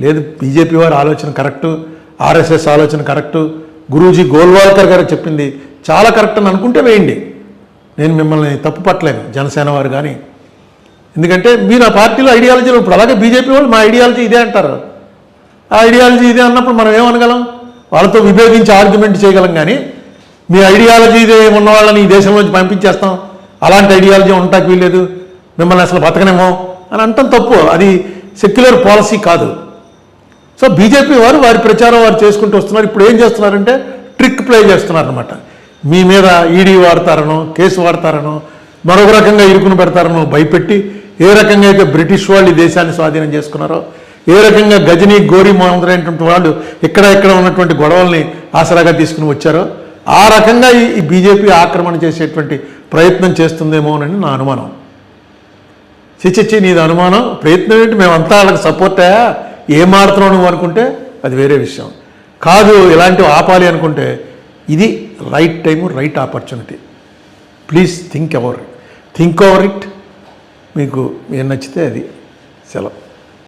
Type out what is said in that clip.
లేదు బీజేపీ వారి ఆలోచన కరెక్టు ఆర్ఎస్ఎస్ ఆలోచన కరెక్టు గురూజీ గోల్వాల్కర్ గారు చెప్పింది చాలా కరెక్ట్ అని అనుకుంటే వేయండి. నేను మిమ్మల్ని తప్పు పట్టలేను జనసేన వారు కానీ. ఎందుకంటే మీరు ఆ పార్టీలో ఐడియాలజీలో ఇప్పుడు అలాగే బీజేపీ వాళ్ళు మా ఐడియాలజీ ఇదే అంటారు. ఆ ఐడియాలజీ ఇదే అన్నప్పుడు మనం ఏమనగలం? వాళ్ళతో విభేదించి ఆర్గ్యుమెంట్ చేయగలం కానీ మీ ఐడియాలజీ ఇదే ఉన్న వాళ్ళని ఈ దేశంలోంచి పంపించేస్తాం. అలాంటి ఐడియాలజీ ఉండటానికి వీల్లేదు. మిమ్మల్ని అసలు బతకనేమో అని అంటాం తప్పు. అది సెక్యులర్ పాలసీ కాదు. సో బీజేపీ వారు వారి ప్రచారం వారు చేసుకుంటూ వస్తున్నారు. ఇప్పుడు ఏం చేస్తున్నారంటే ట్రిక్ ప్లే చేస్తున్నారు అనమాట మీ మీద ఈడీ వాడతారనో కేసు వాడతారనో మరొక రకంగా ఇరుకును పెడతారనో భయపెట్టి ఏ రకంగా అయితే బ్రిటిష్ వాళ్ళు ఈ దేశాన్ని స్వాధీనం చేసుకున్నారో ఏ రకంగా గజనీ గోరి మొదలైనటువంటి వాళ్ళు ఇక్కడ ఇక్కడ ఉన్నటువంటి గొడవల్ని ఆసరాగా తీసుకుని వచ్చారో ఆ రకంగా ఈ- బీజేపీ ఆక్రమణ చేసేటువంటి ప్రయత్నం చేస్తుందేమోనని నా అనుమానం. చిచ్చి నీది అనుమానం ప్రయత్నం ఏంటి? మేమంతా వాళ్ళకి సపోర్ట్ అయ్యా నువ్వు అనుకుంటే అది వేరే విషయం. కాదు ఇలాంటివి ఆపాలి అనుకుంటే ఇది right time right opportunity. Please think our think over it మీకు ఏం నచ్చితే అది సెలవు.